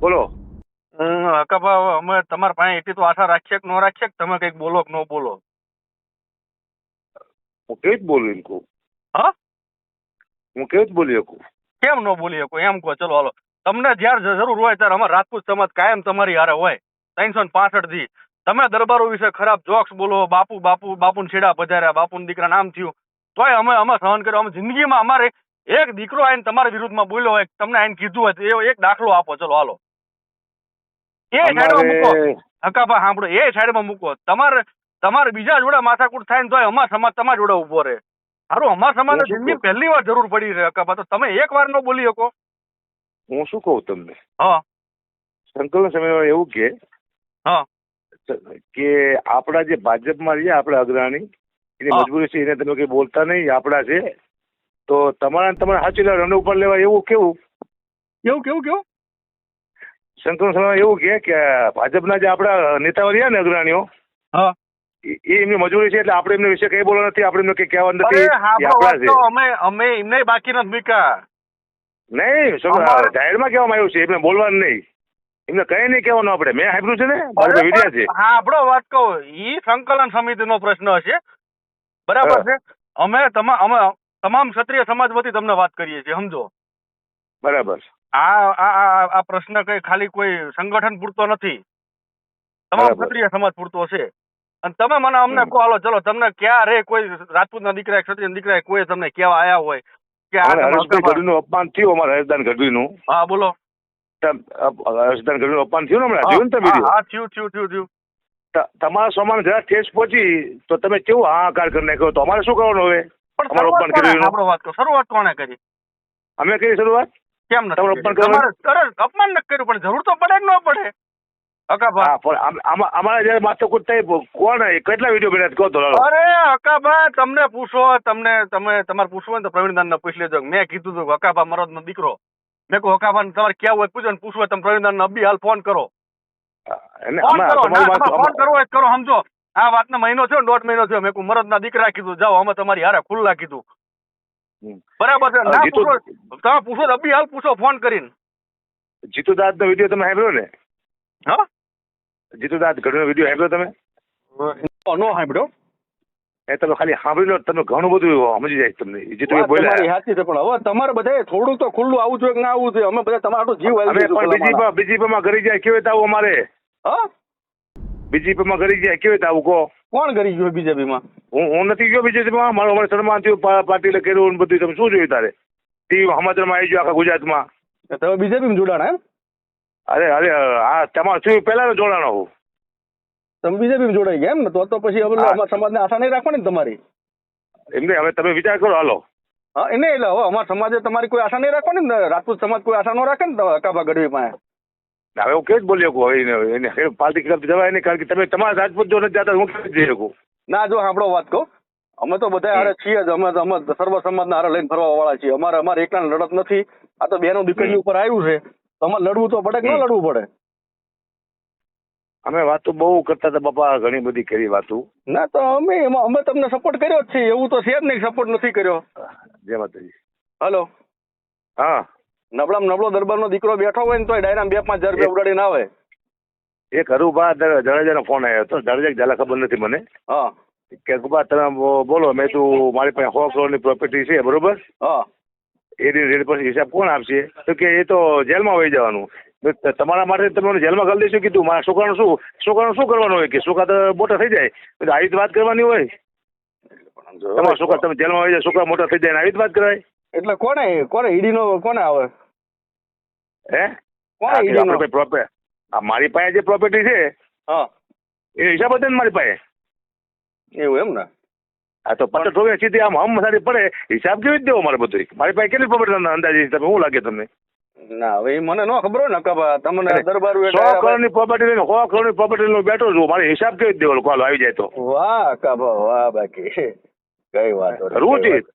બોલો. હકાભા અમે તમારા પાસે એટલી તો આશા રાખીએ કે ન રાખીએ કે તમે કંઈક બોલો કે ન બોલો? હું કેવી બોલું એમ કહું હા? હું કેવી બોલી શકું? કેમ ન બોલી શકું? એમ કહો ચલો હાલો. તમને જ્યારે જરૂર હોય ત્યારે અમારે રાજપૂત સમાજ કાયમ તમારી હારે હોય. ત્રણસો ને પાસઠથી તમે દરબારો વિશે ખરાબ જોક્સ બોલો બાપુ બાપુ બાપુને છેડા પધાર્યા બાપુના દીકરા નામ થયું. તોય અમે અમે સહન કર્યો. અમે જિંદગીમાં અમારે એક દીકરો આઈને તમારા વિરુદ્ધમાં બોલ્યો હોય તમને આઈને કીધું હોય તો એવો એક દાખલો આપો. ચલો હાલો. એ સાઈડમાં મૂકો. હકાભા સાંભળો. એ સાઈડમાં મૂકો. તમારે તમારે બીજા જોડે માથાકૂટ થાય ને તો અમાર સમાજ તમારા જોડે ઊભો રહે. સારું અમાર સમાજ જિંદગી પહેલી વાર જરૂર પડી છે હકાભા તો તમે એક વાર ન બોલી શકો. હું શું કહું તમને? હા. સંકલન સમય એવું કે હા. કે આપણા જે ભાજપમાં છે આપણા અગ્રણી એની મજબૂરી છે એને તમે કઈ બોલતા નહીં આપણા છે. તો તમારા તમારા તમારે સાચી રન ઉપર લેવા એવું કેવું? કેવું કેવું કેવું? સંકલન એવું કે કે ભાજપના જે આપણા નેતાઓ રહ્યા ને અગ્રણીઓ હા. એ એ એમની મજૂરી છે એટલે આપણે એમને વિશે કઈ બોલવા નથી આપણે એમને કઈ કહેવા નથી એ અમે અમે એમને બાકી નથી મૂક્યા. નહીં જાહેરમાં કહેવામાં આવ્યું છે એમને બોલવાનું નહીં. એમને કઈ નહીં કહેવાનું આપણે મેં સાંભળ્યું છે ને વિડિયા છે. હા આપણો વાત કહો ઈ સંકલન સમિતિનો પ્રશ્ન હશે. બરાબર છે? અમે તમામ અમે તમામ ક્ષત્રિય સમાજ વતી તમને વાત કરીએ છીએ સમજો. બરાબર. આ આ પ્રશ્ન કઈ ખાલી કોઈ સંગઠન પૂરતો નથી. તમામ. ક્ષત્રિય સમાજ પૂરતો છે. અને તમે મને અમને કહો હાલો ચલો તમને ક્યારે કોઈ રાજપૂતના દીકરા ક્ષત્રિય દીકરા કોઈ તમને કેવા આયા હોય કે આ અપમાન થયું અમારા ગઢવી ગઢવીનું. હા બોલો. હર્ષદાન ગઢવીનું અપમાન થયું ને હમણાં? જોયું ને તમે હા, થયું થયું થયું થયું. તમારા સમાન જરા ઠેસ પહોંચી તો તમે કેવું હાહાકાર કરી નાખ્યો? તો અમારે શું કરવાનું હવે? અમારું અપમાન કર્યું? આપણો વાત કરો. શરૂઆત કોણે કરી? અમે કરી શરૂઆત? કેમ? અપમાન નથી કર્યું પણ જરૂર તો પડે કે ન પડે? અમારા જયારે માથાકૂટ થઈ કોણ કેટલા વીડિયો બન્યા કહો તો અરે તમને પૂછો તમને તમે તમારે પૂછવું ને તો પ્રવીણદાન ને પૂછી લેજો. મેં કીધું હતું કે હકાભા મરદ નો દીકરો. મેં કહું હકાભા તમારે ક્યાં હોય? પૂછો ને પૂછવું હોય તમે પ્રવીણદાન અબી હાલ ફોન કરો. ફોન ના, કરવો કરો સમજો. આ વાતનો મહિનો થયો ને દોઢ મહિનો થયો. મેં કહું મરદ ના દીકરા કીધું. જાઓ અમે તમારી હારે ખુલ્લા કીધું. બરાબર છે. ના પૂછો. તમે પૂછો અભી હાલ પૂછો ફોન કરીને. જીતુ દાદ નો વીડિયો તમે સાંભળ્યો ને? હા? જીતુ દાદ નો વીડિયો સાંભળ્યો તમે? નો સાંભળ્યો. એ તમે ખાલી સાંભળી લો તમે ઘણું બધું સમજી જાય તમને. જીતુભાઈ બોલ્યા સાચી છે પણ હવે તમારે બધા થોડું તો ખુલ્લું આવું જોઈએ કે ના આવું જોઈએ? અમે બધા તમારું જીવ બીજી બીજી માં ઘરી જાય કેવી આવું અમારે? હા? બીજી માં ઘરી જાય કેવી રીતે આવું કહો? કોણ કરી ગયું બીજેપીમાં? હું હું નથી ગયો બીજેપીમાં મારું અમારે સન્માન થયું પાર્ટી પાટીલે કર્યું ને બધું તમે શું જોયું તારે? ટીવી સમાચારમાં આવી ગયો આખા ગુજરાતમાં. તમે બીજેપીમાં જોડાણ એમ? અરે અરે આ તમારે શું પહેલા જોડાણો હું. તમે બીજેપીમાં જોડાઈ ગયા એમ ને? તો તો પછી હવે હા. અમારા સમાજને આશા નહીં રાખવાની ને તમારી? એમને હવે તમે વિચાર કરો હાલો. હા એને એટલે હવે અમારા સમાજે તમારી કોઈ આશા નહીં રાખવાની ને? રાજપૂત સમાજ કોઈ આશા ન રાખે ને કાબા ગઢવી પાસે? હવે હું કેવી બોલી શકું? હવે એને એને પાર્ટી ખિલાફ જવાય નહીં કારણ કે તમે તમારા રાજપૂત જો નથી જતા હું કેવી જઈ શકું? ના જો સાંભળો વાત કહું. અમે તો બધા હારે છીએ જ અમે અમે સર્વ સમાજના હારે લઈને ફરવા વાળા છીએ. અમારે અમારે એકલા લડત નથી. આ તો બેનો દીકરી ઉપર આવ્યું છે. તો અમારે લડવું તો પડે કે ન લડવું પડે? અમે વાતો બહુ કરતા હતા બાપા ઘણી બધી કરી વાતો. ના તો અમે અમે તમને સપોર્ટ કર્યો જ છે. એવું તો છે જ નહીં સપોર્ટ નથી કર્યો. જય માતાજી. હલો હા. નબળામાં નબળો દરબારનો દીકરો બેઠો હોય ને તો ડાયરામ બે પાંચ હજાર રૂપિયા ઉડાડીને આવે. એક હરુભા જડેજાનો ફોન આવ્યો હતો. જડેજા જલા ખબર નથી મને. હા. કે ગુબા તમે બોલો મેં તું મારી પાસે સો કરોડની પ્રોપર્ટી છે બરોબર? હા. એ રેડ પર હિસાબ કોણ આપશે? તો કે એ તો જેલમાં વહી જવાનું. તમારા માટે તમે જેલમાં કરી દઈશું કીધું મારા છોકરાનું શું છોકરાનું શું કરવાનું હોય? કે છોકરા તો મોટા થઈ જાય. આવી જ વાત કરવાની હોય. તમારા છોકરા તમે જેલમાં વહી જાય છોકરા મોટા થઈ જાય આવી વાત કરાય. એટલે કોને કોને ઈડીનો કોને આવે? હે? કોને ઈડીનો? પ્રોપર્ટી આ મારી પાસે જે પ્રોપર્ટી છે હા. એ હિસાબ હતો ને મારી પાસે. એવું એમ ને? આ તો પચાસ ઠોકે સીધી આમ હમ સારી પડે હિસાબ કેવી રીતે દેવો મારે બધું? મારી પાસે કેટલી પ્રોપર્ટી અંદાજે તમે શું લાગે તમને? ના હવે મને ન ખબર હોય ને કબા તમને દરબાર સો કરોડની પ્રોપર્ટી લઈને સો કરોડની પ્રોપર્ટી લઈને બેઠો છું મારે હિસાબ કેવી દેવો કોલ આવી જાય તો. વાહ કબા વાહ બાકી. કઈ વાત વાત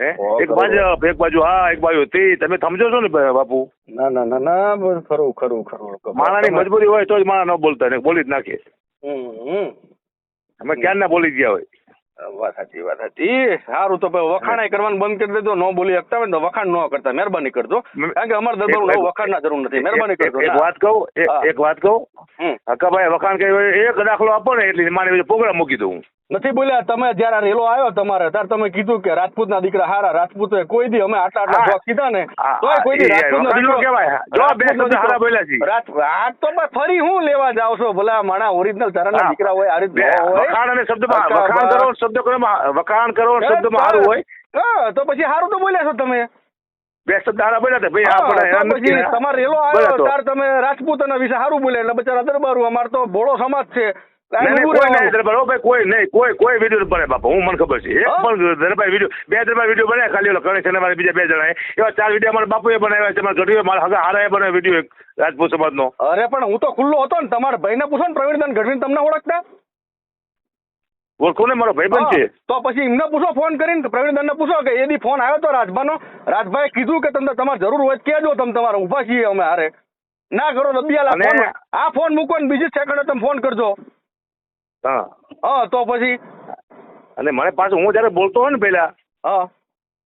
હે? એક. બાજુ એક બાજુ હા એક બાજુ. તે તમે સમજો છો ને બાપુ? ના ના ના ના ખરું ખરું ખરું. માણાની મજબૂરી હોય તો જ માણા ન બોલતા ને બોલી જ નાખે. અમે ક્યાં ના બોલી ગયા હોય? વાત સાચી વાત સાચી. સારું તો વખાણ વખાણાય કરવાનું બંધ કરી દેજો. ન બોલી શકતા હોય ને તો વખાણ ન કરતા. મહેરબાની કરજો. કારણ કે અમારે દરબાર વખાણ ના જરૂર નથી. મહેરબાની કરજો. એક વાત કહું એક- વાત કહું. હકાભાઈ વખાણ કહ્યું એક દાખલો આપો ને એટલે મારી પ્રોગ્રામ મૂકી દઉં નથી બોલ્યા. તમે જયારે રેલો આવ્યો તમારે ત્યારે તમે કીધું કે રાજપૂતના દીકરા હારા. રાજપૂત કોઈ દી અમે આટલા આટલા જોક કીધા ને તો કોઈ દી રાજપૂત નો દીકરો- કહેવાય. જો બે શબ્દ હારા બોલ્યા છે. આ તો ફરી હું લેવા જાવ છો. ભલા માણા ઓરિજિનલ તારા ના દીકરા હોય આ રીતે હોય. વખાણ અને હકાભાઈ. વખાણ કરો શબ્દ કરો વખાણ કરો શબ્દમાં સારું હોય. હા તો પછી સારું તો બોલ્યા છો તમે. બે શબ્દ હારા બોલ્યા ભાઈ આપણે પછી તમારે રેલો આવ્યો ત્યારે તમે રાજપૂતના વિશે સારું બોલ્યા એટલે બચારા દરબારું અમાર તો ભોળો સમાજ છે. કોઈ નહીં રહેવાનું. ભાઈ કોઈ કોઈ કોઈ વીડિયો બને બાપા હું મને ખબર છે એક પણ દરબાર વીડિયો બે દરબાર વીડિયો બને ખાલી ઓલો ગણેશ અને મારા બીજા બે જણા એવા ચાર વીડિયો મારા બાપુએ બનાવ્યા છે મારા ગઢવીએ મારા હગા હારાએ બનાવ્યો વીડિયો એક રાજપૂત સમાજનો. અરે પણ હું તો ખુલ્લો હતો ને તમારા ભાઈને પૂછો ને પ્રવીણદાન ગઢવી તમને ઓળખતા? ઓળખો ને મારો ભાઈબંધ છે. તો પછી એમને પૂછો ફોન કરીને પ્રવીણદાન ને પૂછો કે એદી ફોન આવ્યો તો રાજભાનો? રાજભાઈ કીધું કે તમને તમારે જરૂર હોય કહેજો તમે તમારે ઊભા છીએ અમે હારે. ના કરો તો બિયાલા ફોન આ ફોન મૂકો ને બીજી સેકન્ડે તમે ફોન કરજો. હા. હા તો પછી? અને મને પાછું હું જયારે બોલતો હોય ને પેલા હા.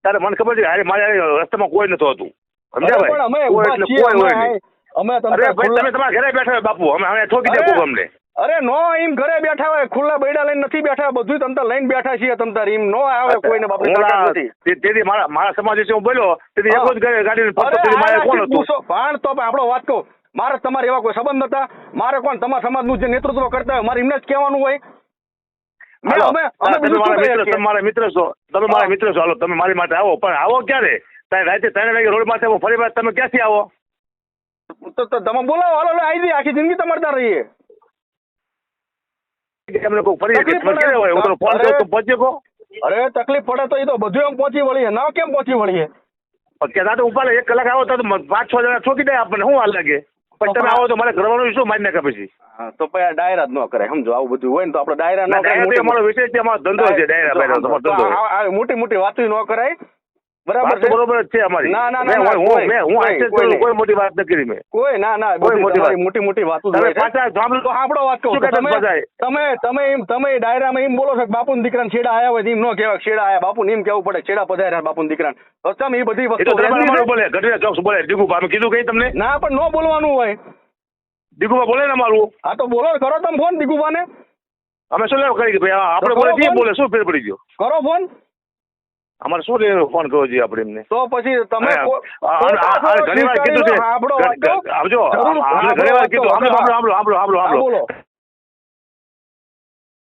ત્યારે મને ખબર છે અરે મારે રસ્તામાં કોઈ નતું હતું. સમજ્યા ભાઈ? એટલે કોઈ હોય નહીં. અમે તમને અરે ભાઈ ખુલ્લા- તમે તમારા ઘરે બેઠા હોય બાપુ અમે અમે ઠોકી દે અમને. અરે નો એમ ઘરે બેઠા હોય ખુલ્લા બૈડા લઈને નથી બેઠા બધું તમતા લઈને બેઠા છીએ તમતાર એમ નો આવે કોઈને બાપની તાકાત નથી. તેથી મારા મારા સમાજ વિશે હું બોલ્યો તેથી એક જ ઘરે ગાડીને અરે મારે કોણ હતું? પણ તો આપણો વાત કહું. મારે તમારે એવા કોઈ સંબંધ હતા મારે કોણ? તમારા સમાજનું જે નેતૃત્વ કરતા હોય મારે એમને જ કહેવાનું હોય. તમે મારા મિત્ર છો. તમે મારા મિત્ર છો. હાલો તમે મારી માટે આવો. પણ આવો ક્યારે? રાતે ત્રણ વાગે રોડ માથે ફરી વાર તમે ક્યાંથી આવો? તો તો તમે બોલાવો. હાલો આવી જઈએ. આખી જિંદગી તમારે ત્યાં રહીએ. અરે. તકલીફ પડે તો એ તો બધું એમ પહોંચી વળીએ. ના કેમ પહોંચી વળીએ? કે દાદા ઉપાડે એક કલાક આવો તો તો પાંચ છ જણા છોકી દે આપણને. શું હાલ લાગે? પછી તમે આવો તો મારે કરવાનું શું માન્ય નાખે પછી? તો પછી આ ડાયરા જ ન કરે સમજો? આવું બધું હોય ને તો આપણે ડાયરા ન કરાય, અમારો વિષય છે અમારો ધંધો છે ડાયરા મોટી મોટી વાતો ન કરાય. બરાબર બરોબર છે અમારી. ના, ના, ના, હું મેં- હું આશ્ચર્ય કોઈ કરું, નહીં. કોઈ મોટી વાત ન કરી મેં. કોઈ ના ના કોઈ મોટી વાત. મોટી મોટી વાતો તમે પાછા સાંભળો તો આપણો વાત કહું તમે તમે તમે એમ તમે ડાયરામાં એમ બોલો છો કે બાપુના દીકરાને છેડા આયા હોય એમ ન કહેવાય છેડા આયા. બાપુને એમ કેવું પડે છેડા પધાર્યા બાપુના દીકરાને. તો એ બધી વસ્તુ? બોલે. ગઢડા ચોક્સ બોલે. અમે કીધું કઈ તમને? ના પણ ન બોલવાનું હોય. દીગુભા બોલે ને મારું હા તો બોલો કરો તમે ફોન દીકુબાને અમે શું લેવા કરી કે ભાઈ? આપણે બોલે. બોલે શું ફેર પડી ગયો? કરો ફોન. અમારે શું લેવાનો ફોન કરવો જોઈએ આપણે એમને. તો પછી તમે ઘણી વાર કીધું છે. લો, આવજો ઘણી વાર કીધું. સાંભળો સાંભળો સાંભળો સાંભળો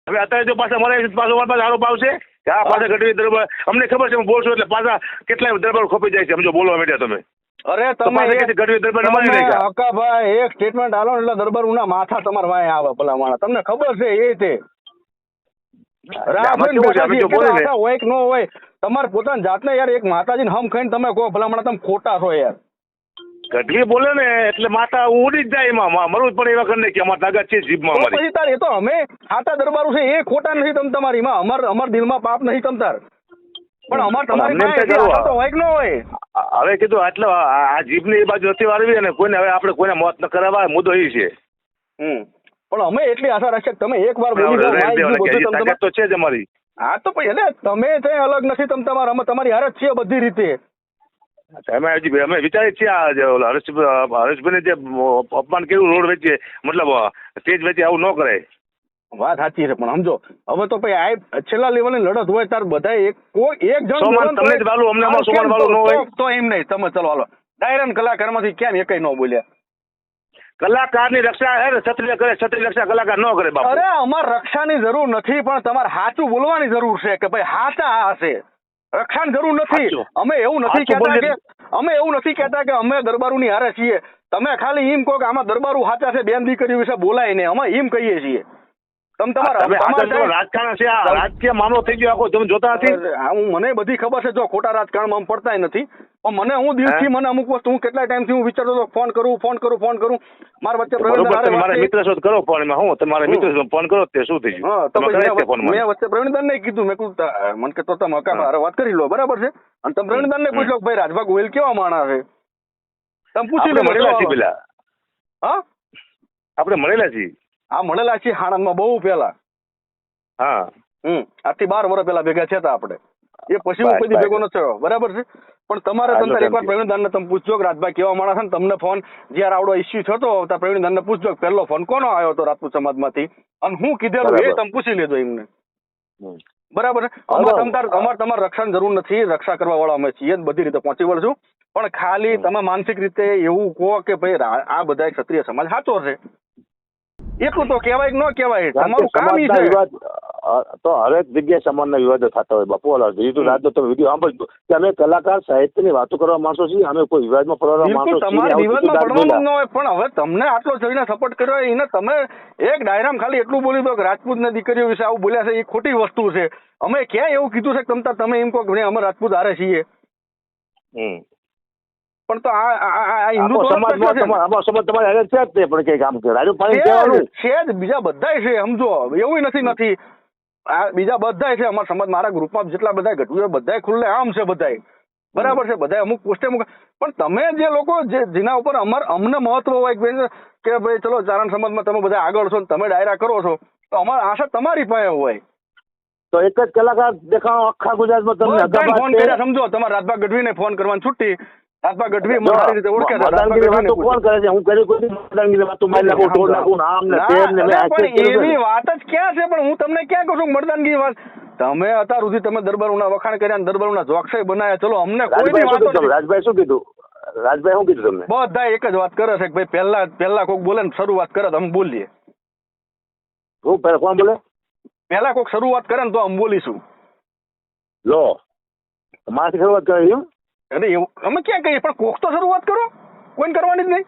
હવે અત્યારે જો પાછા મને પાછો મારા પાસે આરોપ આવશે કે આ પાછા ઘટવી દરબાર અમને ખબર છે હું બોલશો એટલે પાછા કેટલાય દરબાર ખોપી જાય છે. સમજો બોલવા માંડ્યા તમે. અરે તમે હકાભાઈ એક સ્ટેટમેન્ટ આલો એટલે દરબાર ઉના માથા તમારા વાય આવે પેલા માણસ. તમને ખબર છે એ તે હોય કે ન હોય તમારે પોતાની જાતને યાર એક માતાજીને હમ ખાઈને તમે કહો ભલા તમે ખોટા છો યાર. ગઢવી બોલે ને એટલે માતા ઉડી જ જાય એમાં. મા- મરવું પણ એવા કરી કે અમારે તાકાત છે જીભમાં અમારી. પછી તાર એ તો અમે ખાતા દરબારું છે એ ખોટા નથી તમ તમારીમાં. અમાર અમાર દિલમાં પાપ નહીં તમ તાર. પણ અમાર તમારી તો હોય કે ન હોય. હવે કીધું આટલો આ આ જીભની એ બાજુ નથી વાળવી અને કોઈને હવે આપણે કોઈને મોત ન કરાવવા મુદ્દો એ છે. હમ. પણ અમે એટલી આશા રાખીએ તમે એક વાર બોલી તાકાત તો છે જ અમારી. હા તો પછી એટલે તમે છે અલગ નથી તમે તમારા અમે તમારી હારે જ છીએ બધી રીતે. અમે હજી અમે વિચારીએ છીએ આ હરેશ હરેશભાઈને જે અપમાન કર્યું રોડ વેચીએ મતલબ સ્ટેજ વેચી આવું ન કરાય. વાત સાચી છે પણ સમજો હવે તો ભાઈ આ છેલ્લા લેવલની લડત હોય તાર બધા એક કોઈ એક જણ ને તમને જ વાલું, અમને સોમાન વાલું ન હોય? તો- તો એમ નહીં તમે ચલો હાલો. ડાયરન કલાકારમાંથી કેમ એકઈ ન બોલ્યા. કલાકારની રક્ષા હે ને ક્ષત્રિય કરે ક્ષત્રિય રક્ષા કલાકાર ન કરે બાપુ. અરે અમાર રક્ષાની જરૂર નથી પણ તમારે સાચું બોલવાની જરૂર છે કે ભાઈ હાચા આ હશે. રક્ષાની જરૂર નથી. અમે એવું નથી કહેતા કે અમે એવું નથી કહેતા કે અમે દરબારુની હારે છીએ. તમે ખાલી એમ કહો કે આમાં દરબારું હાચા છે બેન દીકરીઓ વિશે બોલાય ને અમે એમ કહીએ છીએ. તમે તમારા રાજકારણ છે આ રાજકીય મામલો થઈ ગયો આખો તમે જોતા નથી? હું મને બધી ખબર છે જો ખોટા રાજકારણમાં અમે નથી. પણ મને હું દિલથી મને અમુક વસ્તુ હું કેટલા ટાઈમથી હું વિચારતો હતો ફોન કરું ફોન કરું ફોન કરું. મારા વચ્ચે મિત્ર કરો ફોન હું તમારા મિત્ર છો ફોન કરો તે શું થઈ ગયું? મેં વચ્ચે- પ્રવીણદાન ને કીધું મેં મને કે તો તમે વાત કરી લો બરાબર છે? અને તમે પ્રવીણદાન ને. પૂછ લો ભાઈ રાજભા ગોયલ કેવા માણસ છે? તમે પૂછી લો મળેલા છીએ પેલા. હા? આપણે મળેલા છીએ. આ મળેલા છીએ હાણંદમાં બહુ પહેલા. હા. હમ. આજથી બાર વર્ષ પહેલા ભેગા થયા હતા આપણે. એ પછી હું કોઈ ભેગો નથી થયો. બરાબર છે? પણ તમારે તમને એકવાર. પ્રવીણદાનને તમે પૂછજો કે રાજભાઈ કેવા માણસ છે ને તમને ફોન જ્યારે આવડો ઇસ્યુ થતો ત્યારે પ્રવીણદાનને પૂછજો કે પહેલો ફોન કોનો આવ્યો હતો રાજપૂત સમાજમાંથી? અને હું કીધેલું એ. તમે પૂછી લેજો એમને. બરાબર અમે અમારે તમારે અમારે તમારે રક્ષણ જરૂર નથી. રક્ષા કરવા વાળા અમે છીએ બધી રીતે પહોંચી વળશું. પણ ખાલી. તમે માનસિક રીતે એવું કહો કે ભાઈ આ બધા ક્ષત્રિય સમાજ સાચો છે. એટલું તો કહેવાય કે ન કહેવાય તમારું કામ ઈ છે. તો હરેક જગ્યાએ સમાજના વિવાદો થતા હોય બાપુ ઓલા જીતુ હમ. તમે વીડિયો સાંભળજો. કે અમે કલાકાર સાહિત્યની વાતો કરવા માણસો છીએ અમે કોઈ વિવાદમાં પડવા માણસો છીએ તમારે વિવાદમાં પડવાનું ન હોય પણ હવે તમને આટલો જઈને સપોર્ટ કર્યો હોય એને તમે એક ડાયરામ ખાલી એટલું બોલી દો કે રાજપૂતની દીકરીઓ વિશે આવું બોલ્યા છે એ ખોટી વસ્તુ છે. અમે ક્યાં એવું કીધું છે કે તમતા તમે એમ કહો કે અમે રાજપૂત હારે છીએ. પણ તો આ આ- આ આ હિન્દુ સમાજમાં તમારો આપણો સમાજ તમારે હારે છે જ તે પણ કંઈક આમ કે રાજુ પાણી કહેવાનું. છે જ. બીજા બધાય છે સમજો એવું નથી નથી. આ બીજા બધાય છે અમારા સમાજ મારા ગ્રુપમાં જેટલા બધા ઘટવું બધાય ખુલ્લે આમ છે બધાય. બરાબર છે બધા અમુક પોસ્ટે અમુક પણ તમે જે લોકો જે જેના ઉપર અમાર અમને મહત્વ હોય કે ભાઈ ચલો ચારણ સમાજમાં તમે બધા આગળ છો ને તમે ડાયરા કરો છો તો અમારી આશા તમારી પાસે હોય. તો એક જ કલાકાર દેખાણો આખા ગુજરાતમાં તમને ફોન કર્યા સમજો. તમારા રાજભા ગઢવીને ફોન કરવાની છૂટી રાજભા ગઢવી મને સારી રીતે ઓળખે છે. મતદાનગીરી વાતો કોણ કરે છે? હું કરી કોઈ મતદાનગીરી વાતો મારી નાખું ઢોર નાખું આમ ને તેમ ને પણ એવી વાત જ ક્યાં છે? પણ હું તમને ક્યાં કહું છું મતદાનગીરી વાત. તમે અત્યાર સુધી તમે દરબારોના વખાણ કર્યા ને દરબારોના જોક્ષય બનાવ્યા. ચલો અમને કોઈ શું વાતો રાજભાઈ શું કીધું? રાજભાઈ શું કીધું તમને? બધા એક જ વાત કરે છે કે ભાઈ પહેલા પહેલા કોક બોલે ને શરૂઆત કરે તો અમે બોલીએ. શું પહેલા કોણ બોલે? પહેલા કોક શરૂઆત કરે ને તો અમે બોલીશું. લો મારાથી શરૂઆત કરે એમ? અરે એવું અમે ક્યાં કહીએ? પણ કોક તો શરૂઆત કરો. કોઈને કરવાની જ નહીં.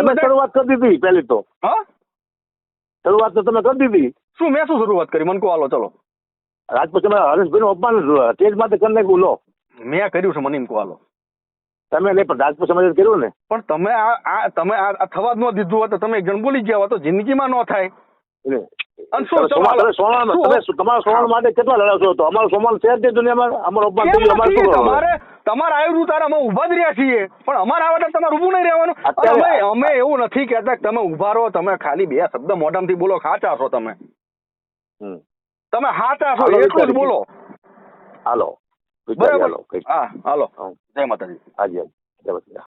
તમે શરૂઆત કરી દીધી પહેલી તો. હા? શરૂઆત તો તમે કરી દીધી. શું મેં શું શરૂઆત કરી? મને કહો હાલો ચલો. રાજપૂત તમે હરેશભાઈનું અપમાન તેજ માટે કરી નાખ્યું લો. મેં કર્યું છે મને એમ કહો હાલો. તમે નહીં પણ રાજપૂત સમાજ કર્યું ને. પણ તમે આ આ તમે આ થવા જ ન દીધું હોત તમે એક જણ બોલી ગયા હોત તો જિંદગીમાં ન થાય. તમારા સોમાન માટે કેટલા લડાશો હતો? અમારું સોમાન છે જ તે દુનિયામાં? અમારું અપમાન કેમ થઈ ગયું અમારે નથી? તમારે તમારે આવ્યું તારે અમે ઊભા જ રહ્યા છીએ. પણ અમારે આવે તમારે ઊભું નહીં રહેવાનું. અમે એવું નથી કેતા કે તમે ઊભા રહો તમે ખાલી બે શબ્દ મોઢામાંથી બોલો ખાચા છો તમે. તમે હાચા છો એટલું જ બોલો. હાલો બરાબર? હા હાલો. જય માતાજી. હાજી હાજી. જય માતાજી.